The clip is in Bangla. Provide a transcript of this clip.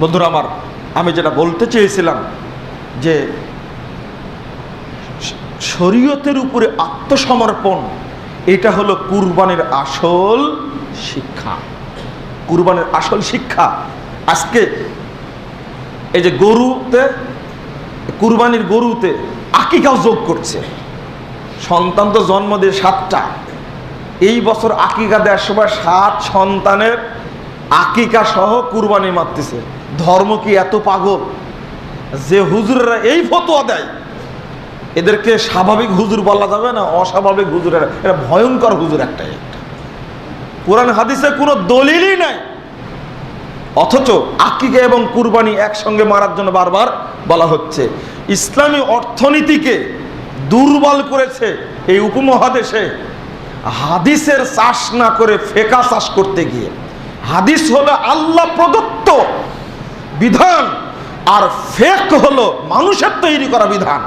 বন্ধুরা আমার, আমি যেটা বলতে চেয়েছিলাম যে শরীয়তের উপরে আত্মসমর্পণ, এটা হলো কুরবানের আসল শিক্ষা। কুরবানের আসল শিক্ষা। আজকে এই যে গরুতে, কুরবানির গরুতে আকিকাও যোগ করছে। সন্তান তো জন্ম দিয়ে সাতটা। এই বছর আকিকা দেওয়ার সময় সাত সন্তানের আকিকা সহ কুরবানি মারতেছে। ধর্ম কি এত পাগল? যে হুজুরেরা এই ফতোয়া দেয়, এদেরকে স্বাভাবিক হুজুর বলা যাবে না, অস্বাভাবিক হুজুরের। এটা ভয়ঙ্কর হুজুর একটাই একটা কোরআন হাদিসে কোনো দলিলই নাই। অথচ আকিকা এবং কুরবানি একসঙ্গে মারার জন্য বারবার বলা হচ্ছে। ইসলামী অর্থনীতিকে দুর্বল করেছে এই উপমহাদেশে। হাদিসের চাষ না করে ফেকা চাষ করতে গিয়ে। হাদিস হলো আল্লাহ প্রদত্ত বিধান আর ফেক হলো মানুষের তৈরি করা বিধান।